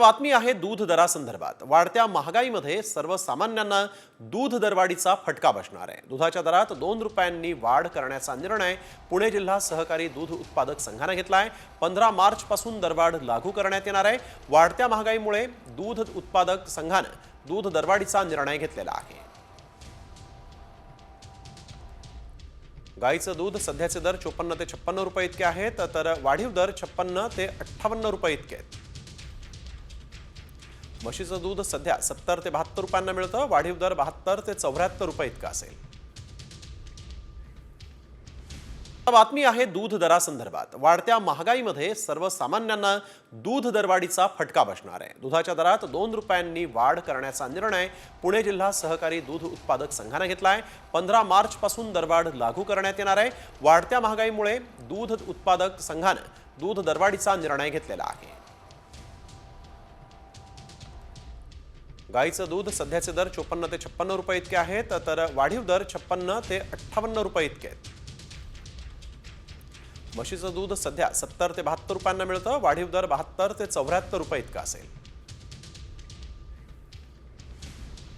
बातमी आहे दूध दरासंदर्भात वाढत्या महागाईमध्ये सर्वसामान्यांना दूध दरवाढीचा फटका बसणार आहे. दुधाच्या दरात दोन रुपयांनी वाढ करण्याचा निर्णय पुणे जिल्हा सहकारी दूध उत्पादक संघानं घेतला आहे पंधरा मार्च पासून दरवाढ लागू करण्यात येणार आहे. वाढत्या महागाईमुळे दूध उत्पादक संघानं दूध दरवाढीचा निर्णय घेतलेला आहे. गाईचं दूध सध्याचे दर चोपन्न ते छप्पन्न रुपये इतके आहेत तर वाढीव दर छप्पन्न ते अठ्ठावन्न रुपये इतके आहेत. म्हशीचं दूध सध्या सत्तर ते बहात्तर रुपयांना मिळतं वाढीव दर बहात्तर ते चौऱ्याहत्तर रुपये इतका असेल. बातमी आहे दूध दरासंदर्भात. वाढत्या महागाईमध्ये सर्वसामान्यांना दूध दरवाढीचा फटका बसणार आहे. दुधाच्या दरात दोन रुपयांनी वाढ करण्याचा निर्णय पुणे जिल्हा सहकारी दूध उत्पादक संघानं घेतला आहे पंधरा मार्चपासून दरवाढ लागू करण्यात येणार आहे. वाढत्या महागाईमुळे दूध उत्पादक संघानं दूध दरवाढीचा निर्णय घेतलेला आहे. गाईचं दूध सध्याचे दर चोपन्न ते छप्पन्न रुपये इतके आहेत तर वाढीव दर छप्पन्न ते अठ्ठावन्न रुपये इतके आहेत. म्हशीचं दूध सध्या सत्तर ते बहात्तर रुपयांना मिळतं वाढीव दर बहात्तर ते चौऱ्याहत्तर रुपये इतका असेल.